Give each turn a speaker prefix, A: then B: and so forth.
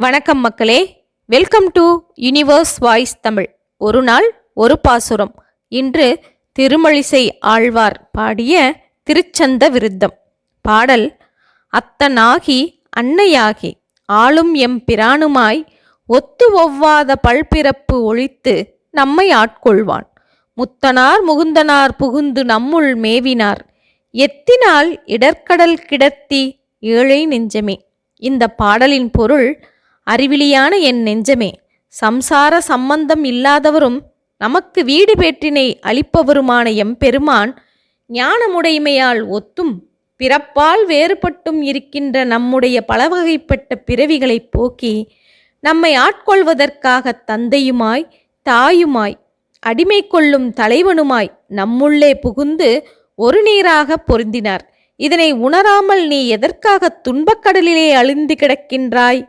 A: வணக்கம் மக்களே. Welcome to universe voice Tamil ஒரு நாள் ஒரு பாசுரம். இன்று திருமழிசை ஆழ்வார் பாடிய திருச்சந்த விருத்தம். பாடல் அத்தனாகி அன்னையாகி ஆளும் எம் பிரானுமாய் ஒத்து ஒவ்வாத பல்பிறப்பு ஒழித்து நம்மை ஆட்கொள்வான். முத்தனார் முகுந்தனார் புகுந்து நம்முள் மேவினார். எத்தினால் இடர்க்கடல் கிடத்தி ஏழை நெஞ்சமே. இந்த பாடலின் பொருள் அறிவிலியான என் நெஞ்சமே சம்சார சம்பந்தம் இல்லாதவரும் நமக்கு வீடு பேற்றினை அளிப்பவருமான எம்பெருமான் ஞானமுடைமையால் ஒத்தும் பிறப்பால் வேறுபட்டும் இருக்கின்ற நம்முடைய பலவகைப்பட்ட பிறவிகளைப் போக்கி நம்மை ஆட்கொள்வதற்காக தந்தையுமாய் தாயுமாய் அடிமை கொள்ளும் தலைவனுமாய் நம்முள்ளே புகுந்து ஒரு நீராக பொருந்தினார். இதனை உணராமல் நீ எதற்காக துன்பக்கடலிலே அழிந்து கிடக்கின்றாய்?